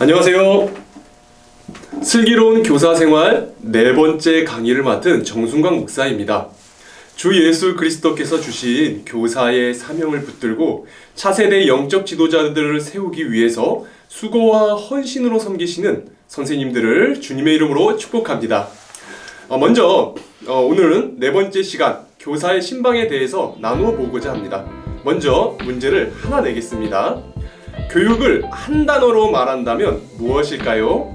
안녕하세요. 슬기로운 교사 생활 네 번째 강의를 맡은 정순광 목사입니다. 주 예수 그리스도께서 주신 교사의 사명을 붙들고 차세대 영적 지도자들을 세우기 위해서 수고와 헌신으로 섬기시는 선생님들을 주님의 이름으로 축복합니다. 어, 먼저 어, 오늘은 네 번째 시간 교사의 신방에 대해서 나누어 보고자 합니다. 먼저 문제를 하나 내겠습니다. 교육을 한 단어로 말한다면 무엇일까요?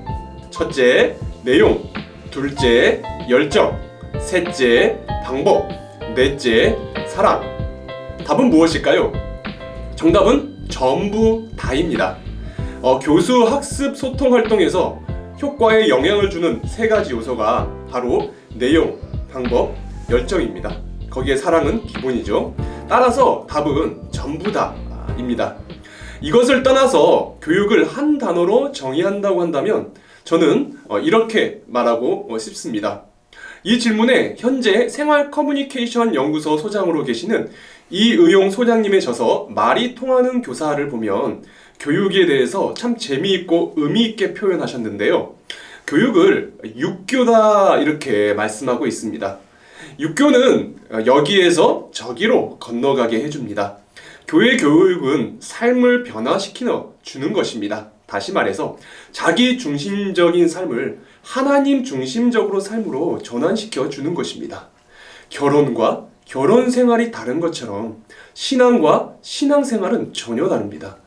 첫째, 내용. 둘째, 열정. 셋째, 방법. 넷째, 사랑. 답은 무엇일까요? 정답은 전부 다입니다. 어, 교수 학습 소통 활동에서 효과에 영향을 주는 세 가지 요소가 바로 내용, 방법, 열정입니다. 거기에 사랑은 기본이죠. 따라서 답은 전부 다입니다. 이것을 떠나서 교육을 한 단어로 정의한다고 한다면 저는 어, 이렇게 말하고 어, 싶습니다. 이 질문에 현재 생활 커뮤니케이션 연구소 소장으로 계시는 이의용 소장님의 저서 말이 통하는 교사를 보면 교육에 대해서 참 재미있고 의미있게 표현하셨는데요. 교육을 육교다 이렇게 말씀하고 있습니다. 육교는 어, 여기에서 저기로 건너가게 해줍니다. 교회 교육은 삶을 변화시키어 주는 것입니다. 다시 말해서 자기 중심적인 삶을 하나님 중심적으로 삶으로 전환시켜 주는 것입니다. 결혼과 결혼 생활이 다른 것처럼 신앙과 신앙 생활은 전혀 다릅니다.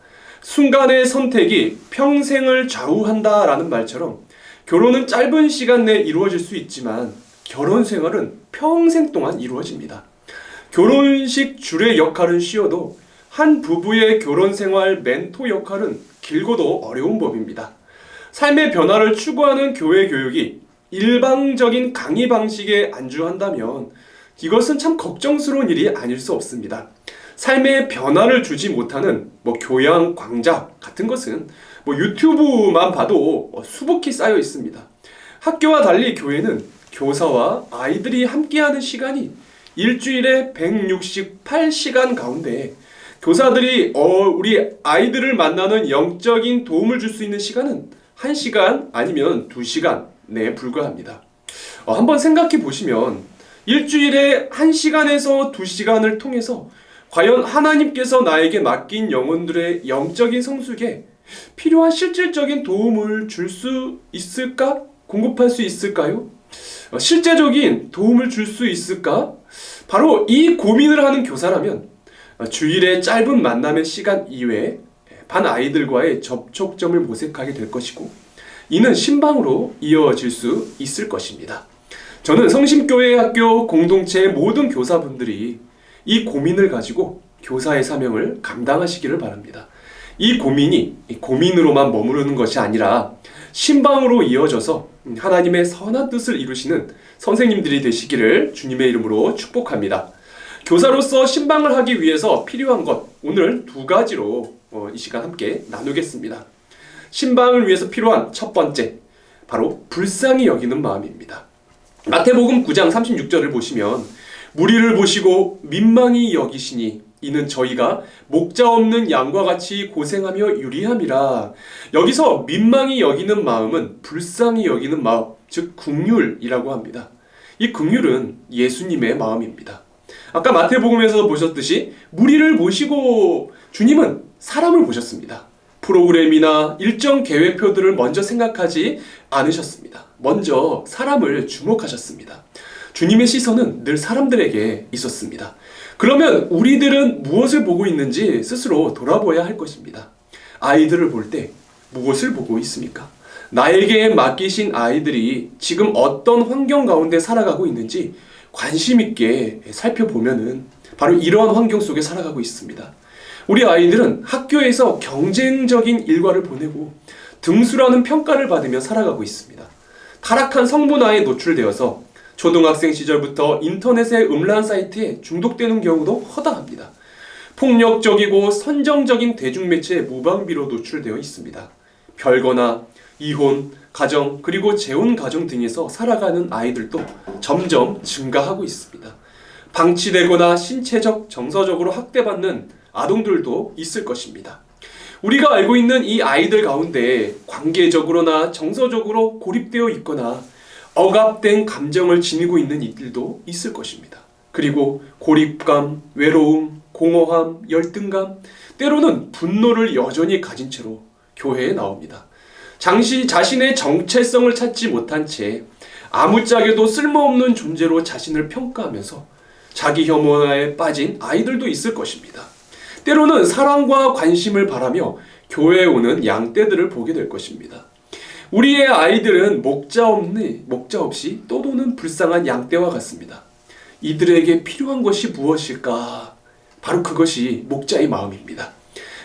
순간의 선택이 평생을 좌우한다라는 말처럼 결혼은 짧은 시간 내에 이루어질 수 있지만 결혼 생활은 평생 동안 이루어집니다. 결혼식 줄의 역할은 쉬워도 한 부부의 결혼 생활 멘토 역할은 길고도 어려운 법입니다. 삶의 변화를 추구하는 교회 교육이 일방적인 강의 방식에 안주한다면 이것은 참 걱정스러운 일이 아닐 수 없습니다. 삶의 변화를 주지 못하는 뭐 교양 광작 같은 것은 뭐 유튜브만 봐도 수북히 쌓여 있습니다. 학교와 달리 교회는 교사와 아이들이 함께하는 시간이 일주일에 168시간 가운데 교사들이 어, 우리 아이들을 만나는 영적인 도움을 줄 수 있는 시간은 1시간 아니면 2시간 내에 불과합니다. 어, 한번 생각해 보시면 일주일에 1시간에서 2시간을 통해서 과연 하나님께서 나에게 맡긴 영혼들의 영적인 성숙에 필요한 실질적인 도움을 줄 수 있을까? 공급할 수 있을까요? 어, 실제적인 도움을 줄 수 있을까? 바로 이 고민을 하는 교사라면 어, 주일의 짧은 만남의 시간 이외에 반 아이들과의 접촉점을 모색하게 될 것이고 이는 신방으로 이어질 수 있을 것입니다. 저는 성심교회 학교 공동체의 모든 교사분들이 이 고민을 가지고 교사의 사명을 감당하시기를 바랍니다. 이 고민이 고민으로만 머무르는 것이 아니라 신방으로 이어져서 하나님의 선한 뜻을 이루시는 선생님들이 되시기를 주님의 이름으로 축복합니다. 교사로서 신방을 하기 위해서 필요한 것 오늘 두 가지로 어, 이 시간 함께 나누겠습니다. 신방을 위해서 필요한 첫 번째 바로 불쌍히 여기는 마음입니다. 마태복음 9장 36절을 보시면 무리를 보시고 민망히 여기시니 이는 저희가 목자 없는 양과 같이 고생하며 유리함이라. 여기서 민망히 여기는 마음은 불쌍히 여기는 마음, 즉 국률이라고 합니다. 이 국률은 예수님의 마음입니다. 아까 마태복음에서 보셨듯이 무리를 보시고 주님은 사람을 보셨습니다. 프로그램이나 일정 계획표들을 먼저 생각하지 않으셨습니다. 먼저 사람을 주목하셨습니다. 주님의 시선은 늘 사람들에게 있었습니다. 그러면 우리들은 무엇을 보고 있는지 스스로 돌아보아야 할 것입니다. 아이들을 볼 때 무엇을 보고 있습니까? 나에게 맡기신 아이들이 지금 어떤 환경 가운데 살아가고 있는지 관심 있게 살펴보면은 바로 이러한 환경 속에 살아가고 있습니다. 우리 아이들은 학교에서 경쟁적인 일과를 보내고 등수라는 평가를 받으며 살아가고 있습니다. 타락한 성문화에 노출되어서 초등학생 시절부터 인터넷의 음란 사이트에 중독되는 경우도 허다합니다. 폭력적이고 선정적인 대중매체의 무방비로 노출되어 있습니다. 별거나 이혼, 가정, 그리고 재혼 가정 등에서 살아가는 아이들도 점점 증가하고 있습니다. 방치되거나 신체적, 정서적으로 학대받는 아동들도 있을 것입니다. 우리가 알고 있는 이 아이들 가운데 관계적으로나 정서적으로 고립되어 있거나 억압된 감정을 지니고 있는 이들도 있을 것입니다. 그리고 고립감, 외로움, 공허함, 열등감, 때로는 분노를 여전히 가진 채로 교회에 나옵니다. 장시 자신의 정체성을 찾지 못한 채 아무짝에도 쓸모없는 존재로 자신을 평가하면서 자기 혐오에 빠진 아이들도 있을 것입니다. 때로는 사랑과 관심을 바라며 교회에 오는 양떼들을 보게 될 것입니다. 우리의 아이들은 목자 없니 목자 없이 떠도는 불쌍한 양떼와 같습니다. 이들에게 필요한 것이 무엇일까? 바로 그것이 목자의 마음입니다.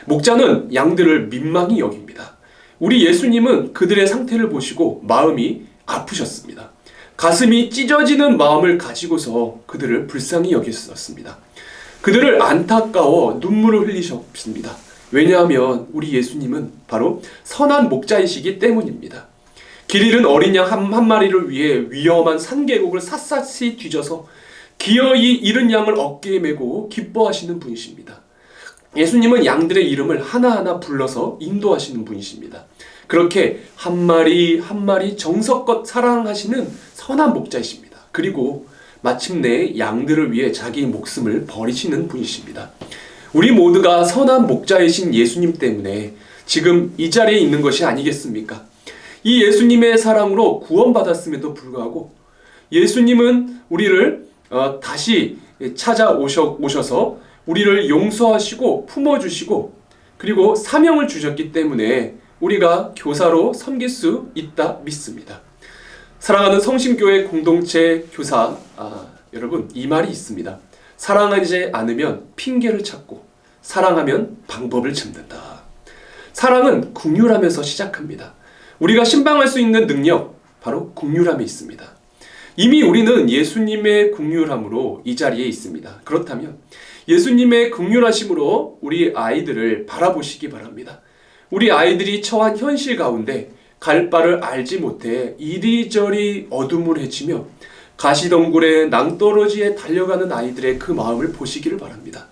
목자는 양들을 민망히 여깁니다. 우리 예수님은 그들의 상태를 보시고 마음이 아프셨습니다. 가슴이 찢어지는 마음을 가지고서 그들을 불쌍히 여겼었습니다. 그들을 안타까워 눈물을 흘리셨습니다. 왜냐하면 우리 예수님은 바로 선한 목자이시기 때문입니다. 길 잃은 어린 양 한 마리를 위해 위험한 산계곡을 샅샅이 뒤져서 기어이 잃은 양을 어깨에 메고 기뻐하시는 분이십니다. 예수님은 양들의 이름을 하나하나 불러서 인도하시는 분이십니다. 그렇게 한 마리 한 마리 정성껏 사랑하시는 선한 목자이십니다. 그리고 마침내 양들을 위해 자기 목숨을 버리시는 분이십니다. 우리 모두가 선한 목자이신 예수님 때문에 지금 이 자리에 있는 것이 아니겠습니까? 이 예수님의 사랑으로 구원받았음에도 불구하고 예수님은 우리를 어, 다시 찾아오셔서 우리를 용서하시고 품어주시고 그리고 사명을 주셨기 때문에 우리가 교사로 섬길 수 있다 믿습니다. 사랑하는 성심교회 공동체 교사 아, 여러분 이 말이 있습니다. 사랑하지 않으면 핑계를 찾고 사랑하면 방법을 찾는다. 사랑은 국률함에서 시작합니다. 우리가 신방할 수 있는 능력 바로 국률함에 있습니다. 이미 우리는 예수님의 국률함으로 이 자리에 있습니다. 그렇다면 예수님의 국률하심으로 우리 아이들을 바라보시기 바랍니다. 우리 아이들이 처한 현실 가운데 갈 바를 알지 못해 이리저리 헤치며 가시덩굴에 낭떠러지에 달려가는 아이들의 그 마음을 보시기를 바랍니다.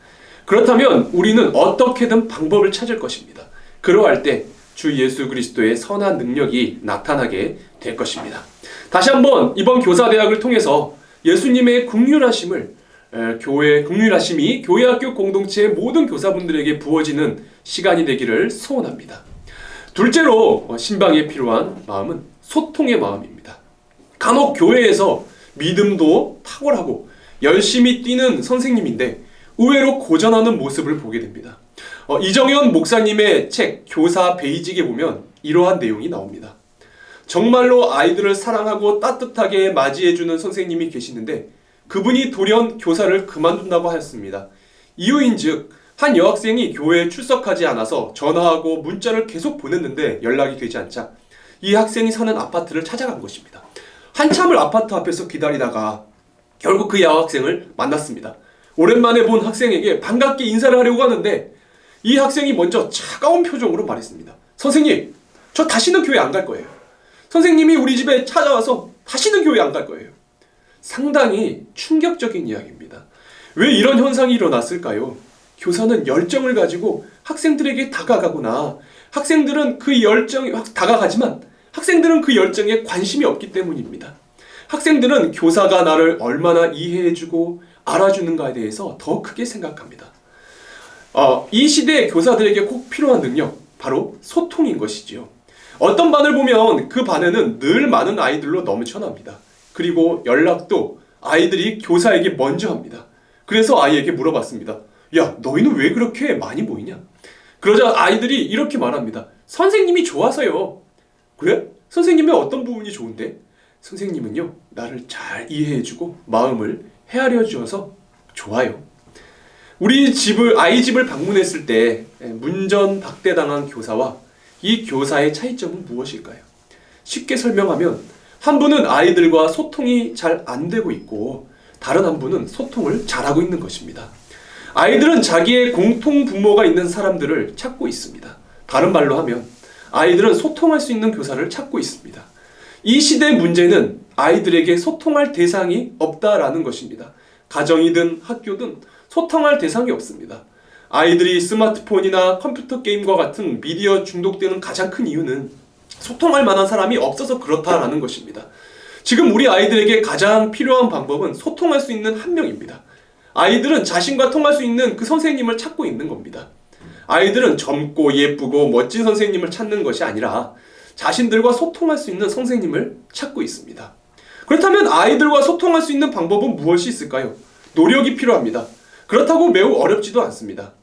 그렇다면 우리는 어떻게든 방법을 찾을 것입니다. 그러할 때 주 예수 그리스도의 선한 능력이 나타나게 될 것입니다. 다시 한번 이번 교사대학을 통해서 예수님의 국률하심을 교회 국률하심이 교회 학교 공동체의 모든 교사분들에게 부어지는 시간이 되기를 소원합니다. 둘째로 어, 신방에 필요한 마음은 소통의 마음입니다. 간혹 교회에서 믿음도 탁월하고 열심히 뛰는 선생님인데 의외로 고전하는 모습을 보게 됩니다. 어, 이정현 목사님의 책 교사 베이직에 보면 이러한 내용이 나옵니다. 정말로 아이들을 사랑하고 따뜻하게 맞이해주는 선생님이 계시는데 그분이 돌연 교사를 그만둔다고 하였습니다. 이유인즉 한 여학생이 교회에 출석하지 않아서 전화하고 문자를 계속 보냈는데 연락이 되지 않자 이 학생이 사는 아파트를 찾아간 것입니다. 한참을 아파트 앞에서 기다리다가 결국 그 여학생을 만났습니다. 오랜만에 본 학생에게 반갑게 인사를 하려고 하는데 이 학생이 먼저 차가운 표정으로 말했습니다. 선생님, 저 다시는 교회 안 갈 거예요. 선생님이 우리 집에 찾아와서 다시는 교회 안 갈 거예요. 상당히 충격적인 이야기입니다. 왜 이런 현상이 일어났을까요? 교사는 열정을 가지고 학생들에게 다가가거나 학생들은 그 열정에 다가가지만 학생들은 그 열정에 관심이 없기 때문입니다. 학생들은 교사가 나를 얼마나 이해해주고 알아주는가에 대해서 더 크게 생각합니다. 어, 이 시대의 교사들에게 꼭 필요한 능력, 바로 소통인 것이지요. 어떤 반을 보면 그 반에는 늘 많은 아이들로 넘쳐납니다. 그리고 연락도 아이들이 교사에게 먼저 합니다. 그래서 아이에게 물어봤습니다. 야, 너희는 왜 그렇게 많이 모이냐? 그러자 아이들이 이렇게 말합니다. 선생님이 좋아서요. 그래? 선생님의 어떤 부분이 좋은데? 선생님은요, 나를 잘 이해해주고 마음을 헤아려 주어서 좋아요. 우리 집을, 아이 집을 방문했을 때 문전 박대당한 교사와 이 교사의 차이점은 무엇일까요? 쉽게 설명하면 한 분은 아이들과 소통이 잘 안 되고 있고 다른 한 분은 소통을 잘하고 있는 것입니다. 아이들은 자기의 공통 부모가 있는 사람들을 찾고 있습니다. 다른 말로 하면 아이들은 소통할 수 있는 교사를 찾고 있습니다. 이 시대의 문제는 아이들에게 소통할 대상이 없다라는 것입니다. 가정이든 학교든 소통할 대상이 없습니다. 아이들이 스마트폰이나 컴퓨터 게임과 같은 미디어 중독되는 가장 큰 이유는 소통할 만한 사람이 없어서 그렇다라는 것입니다. 지금 우리 아이들에게 가장 필요한 방법은 소통할 수 있는 한 명입니다. 아이들은 자신과 통할 수 있는 그 선생님을 찾고 있는 겁니다. 아이들은 젊고 예쁘고 멋진 선생님을 찾는 것이 아니라 자신들과 소통할 수 있는 선생님을 찾고 있습니다. 그렇다면 아이들과 소통할 수 있는 방법은 무엇이 있을까요? 노력이 필요합니다. 그렇다고 매우 어렵지도 않습니다.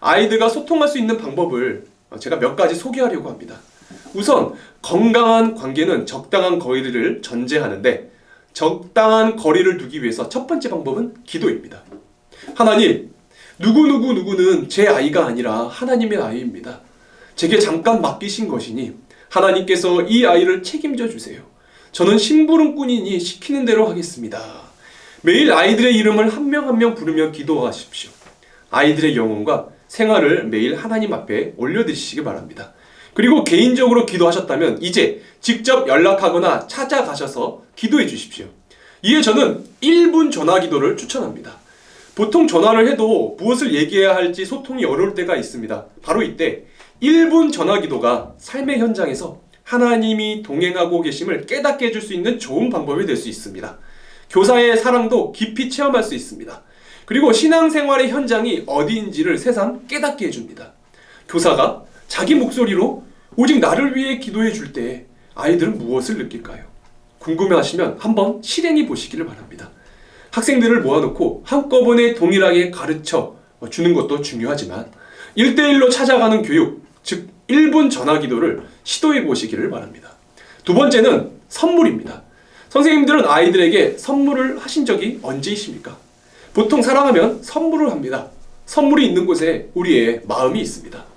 아이들과 소통할 수 있는 방법을 제가 몇 가지 소개하려고 합니다. 우선 건강한 관계는 적당한 거리를 전제하는데 적당한 거리를 두기 위해서 첫 번째 방법은 기도입니다. 하나님, 누구누구 누구는 제 아이가 아니라 하나님의 아이입니다. 제게 잠깐 맡기신 것이니 하나님께서 이 아이를 책임져 주세요. 저는 심부름꾼이니 시키는 대로 하겠습니다. 매일 아이들의 이름을 한 명 한 명 부르며 기도하십시오. 아이들의 영혼과 생활을 매일 하나님 앞에 올려드리시기 바랍니다. 그리고 개인적으로 기도하셨다면 이제 직접 연락하거나 찾아가셔서 기도해 주십시오. 이에 저는 1분 전화 기도를 추천합니다. 보통 전화를 해도 무엇을 얘기해야 할지 소통이 어려울 때가 있습니다. 바로 이때 1분 전화 기도가 삶의 현장에서 하나님이 동행하고 계심을 깨닫게 해줄 수 있는 좋은 방법이 될 수 있습니다. 교사의 사랑도 깊이 체험할 수 있습니다. 그리고 신앙생활의 현장이 어디인지를 새삼 깨닫게 해줍니다. 교사가 자기 목소리로 오직 나를 위해 기도해 줄 때 아이들은 무엇을 느낄까요? 궁금해 하시면 한번 실행해 보시기를 바랍니다. 학생들을 모아놓고 한꺼번에 동일하게 가르쳐 주는 것도 중요하지만 1대1로 찾아가는 교육, 즉 1분 전화 기도를 시도해 보시기를 바랍니다. 두 번째는 선물입니다. 선생님들은 아이들에게 선물을 하신 적이 언제이십니까? 보통 사랑하면 선물을 합니다. 선물이 있는 곳에 우리의 마음이 있습니다.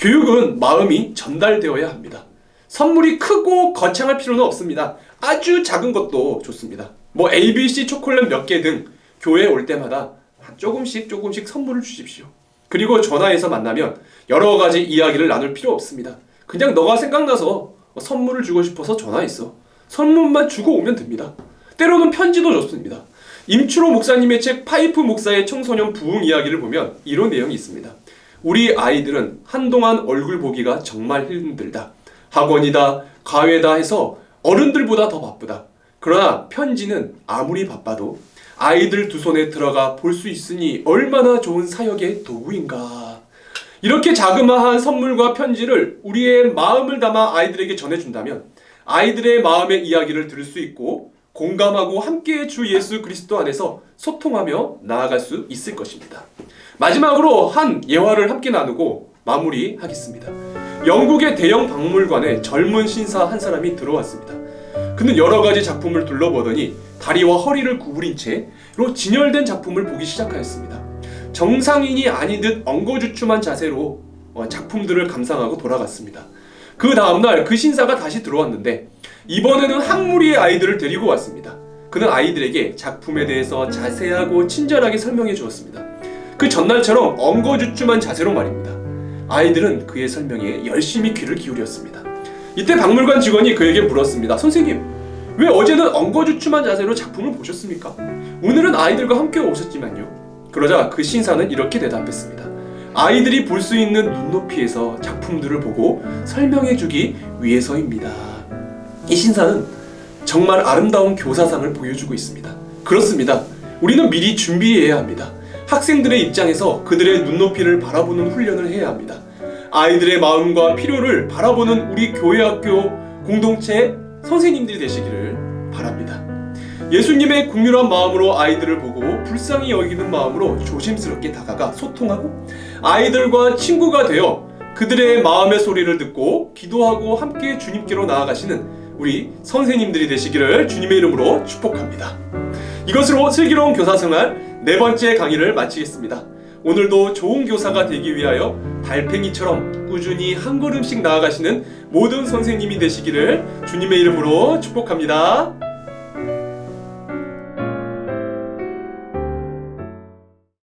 교육은 마음이 전달되어야 합니다. 선물이 크고 거창할 필요는 없습니다. 아주 작은 것도 좋습니다. 뭐 ABC 초콜릿 몇 개 등 교회 올 때마다 조금씩 조금씩 선물을 주십시오. 그리고 전화해서 만나면 여러 가지 이야기를 나눌 필요 없습니다. 그냥 너가 생각나서 선물을 주고 싶어서 전화했어. 선물만 주고 오면 됩니다. 때로는 편지도 좋습니다. 임추로 목사님의 책 파이프 목사의 청소년 부흥 이야기를 보면 이런 내용이 있습니다. 우리 아이들은 한동안 얼굴 보기가 정말 힘들다. 학원이다, 과외다 해서 어른들보다 더 바쁘다. 그러나 편지는 아무리 바빠도 아이들 두 손에 들어가 볼 수 있으니 얼마나 좋은 사역의 도구인가. 이렇게 자그마한 선물과 편지를 우리의 마음을 담아 아이들에게 전해준다면 아이들의 마음의 이야기를 들을 수 있고 공감하고 함께 주 예수 그리스도 안에서 소통하며 나아갈 수 있을 것입니다. 마지막으로 한 예화를 함께 나누고 마무리하겠습니다. 영국의 대형 박물관에 젊은 신사 한 사람이 들어왔습니다. 그는 여러 가지 작품을 둘러보더니 다리와 허리를 구부린 채로 진열된 작품을 보기 시작하였습니다. 정상인이 아닌 듯 엉거주춤한 자세로 어, 작품들을 감상하고 돌아갔습니다. 그 다음날 그 신사가 다시 들어왔는데 이번에는 학무리의 아이들을 데리고 왔습니다. 그는 아이들에게 작품에 대해서 자세하고 친절하게 설명해 주었습니다. 그 전날처럼 엉거주춤한 자세로 말입니다. 아이들은 그의 설명에 열심히 귀를 기울였습니다. 이때 박물관 직원이 그에게 물었습니다. 선생님, 왜 어제는 엉거주춤한 자세로 작품을 보셨습니까? 오늘은 아이들과 함께 오셨지만요. 그러자 그 신사는 이렇게 대답했습니다. 아이들이 볼 수 있는 눈높이에서 작품들을 보고 설명해 주기 위해서입니다. 이 신사는 정말 아름다운 교사상을 보여주고 있습니다. 그렇습니다. 우리는 미리 준비해야 합니다. 학생들의 입장에서 그들의 눈높이를 바라보는 훈련을 해야 합니다. 아이들의 마음과 필요를 바라보는 우리 교회 학교 공동체 선생님들이 되시기를 바랍니다. 예수님의 국률한 마음으로 아이들을 보고 불쌍히 여기는 마음으로 조심스럽게 다가가 소통하고 아이들과 친구가 되어 그들의 마음의 소리를 듣고 기도하고 함께 주님께로 나아가시는 우리 선생님들이 되시기를 주님의 이름으로 축복합니다. 이것으로 슬기로운 교사 생활 네 번째 강의를 마치겠습니다. 오늘도 좋은 교사가 되기 위하여 달팽이처럼 꾸준히 한 걸음씩 나아가시는 모든 선생님이 되시기를 주님의 이름으로 축복합니다.